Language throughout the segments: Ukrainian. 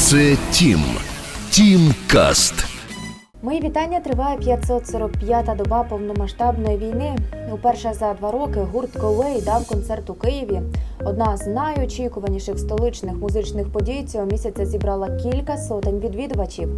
Це Тім. Тім Каст. Мої вітання триває 545-та доба повномасштабної війни. Уперше за два роки гурт Колей дав концерт у Києві. Одна з найочікуваніших столичних музичних подій цього місяця зібрала кілька сотень відвідувачів.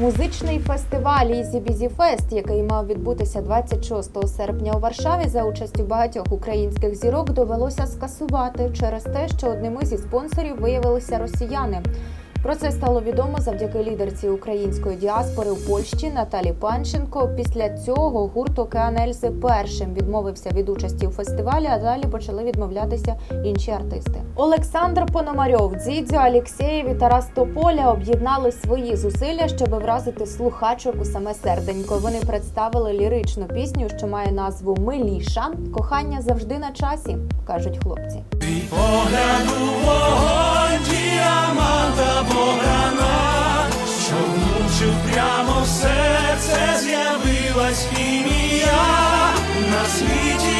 Музичний фестиваль Easy Busy Fest, який мав відбутися 26 серпня у Варшаві за участю багатьох українських зірок, довелося скасувати через те, що одними зі спонсорів виявилися росіяни. Про це стало відомо завдяки лідерці української діаспори у Польщі Наталі Панченко. Після цього гурт Океан Ельзи першим відмовився від участі у фестивалі, а далі почали відмовлятися інші артисти. Олександр Пономарьов, Дзідзьо Алєксєєв і Тарас Тополя об'єднали свої зусилля, щоб вразити слухачок у саме серденько. Вони представили ліричну пісню, що має назву Миліша. Кохання завжди на часі, кажуть хлопці. Влучив прямо в серце, з'явилась хімія. На світі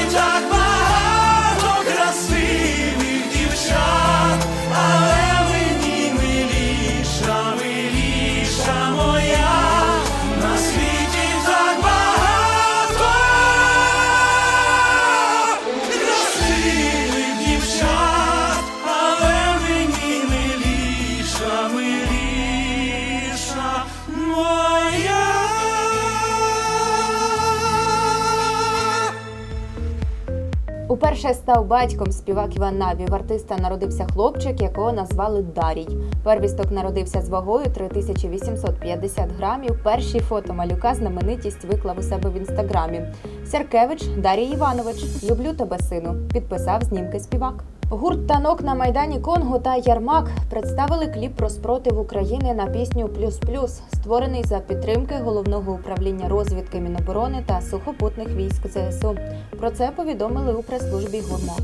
Уперше став батьком співак Іван Наві. В артиста народився хлопчик, якого назвали Дарій. Первісток народився з вагою 3850 грамів. Перші фото малюка знаменитість виклав у себе в інстаграмі. Сяркевич Дарій Іванович. Люблю тебе, сину. Підписав знімки співак. Гурт танок на майдані Конго та Ярмак представили кліп про спротив України на пісню Плюс Плюс, створений за підтримки головного управління розвідки Міноборони та сухопутних військ ЗСУ. Про це повідомили у прес-службі гурмо.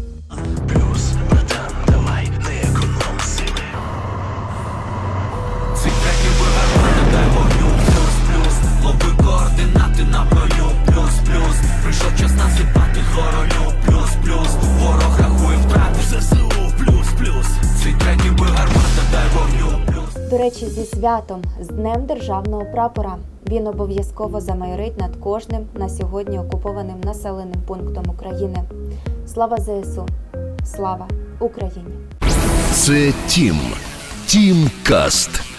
До речі, зі святом з Днем державного прапора. Він обов'язково замайорить над кожним на сьогодні окупованим населеним пунктом України. Слава ЗСУ! Слава Україні! Це Тім. Тім Каст.